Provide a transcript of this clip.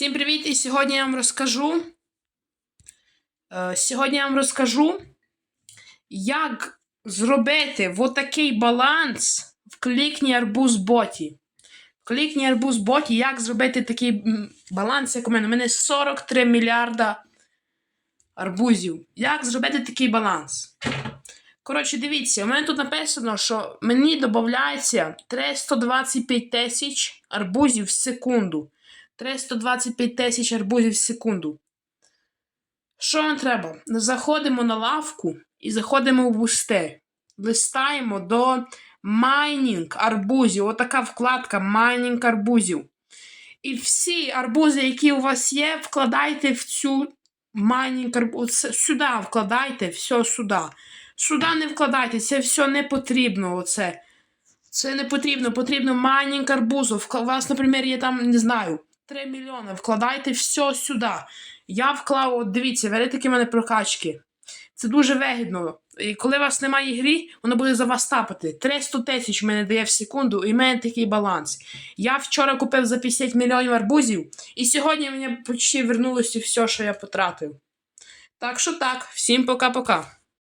Всім привіт! І сьогодні я вам розкажу. е, Сьогодні я вам розкажу, як зробити отакий баланс в клікні арбуз боті. В клікні арбуз боті, як зробити такий баланс, як у мене. У мене 43 мільярда арбузів. Як зробити такий баланс? Коротше, дивіться, у мене тут написано, що мені додається 325 тисяч арбузів в секунду. 325 тисяч арбузів в секунду. Що нам треба? Заходимо на лавку і заходимо в бусти. Листаємо до майнінг арбузів. Отака вкладка майнінг арбузів. І всі арбузи, які у вас є, вкладайте в цю майнінг арбуз. Сюди вкладайте, все сюди. Сюди не вкладайте, це все не потрібно. Оце. Це не потрібно, потрібно майнінг арбузу. У вас, наприклад, є там, не знаю, 3 мільйони. Вкладайте все сюди. Я вклав, от дивіться, такі в мене прокачки. Це дуже вигідно. І коли у вас немає грі, воно буде за вас тапати. 300 тисяч мене дає в секунду, і в мене такий баланс. Я вчора купив за 50 мільйонів арбузів, і сьогодні мені почти вернулося все, що я потратив. Так що так, всім пока-пока.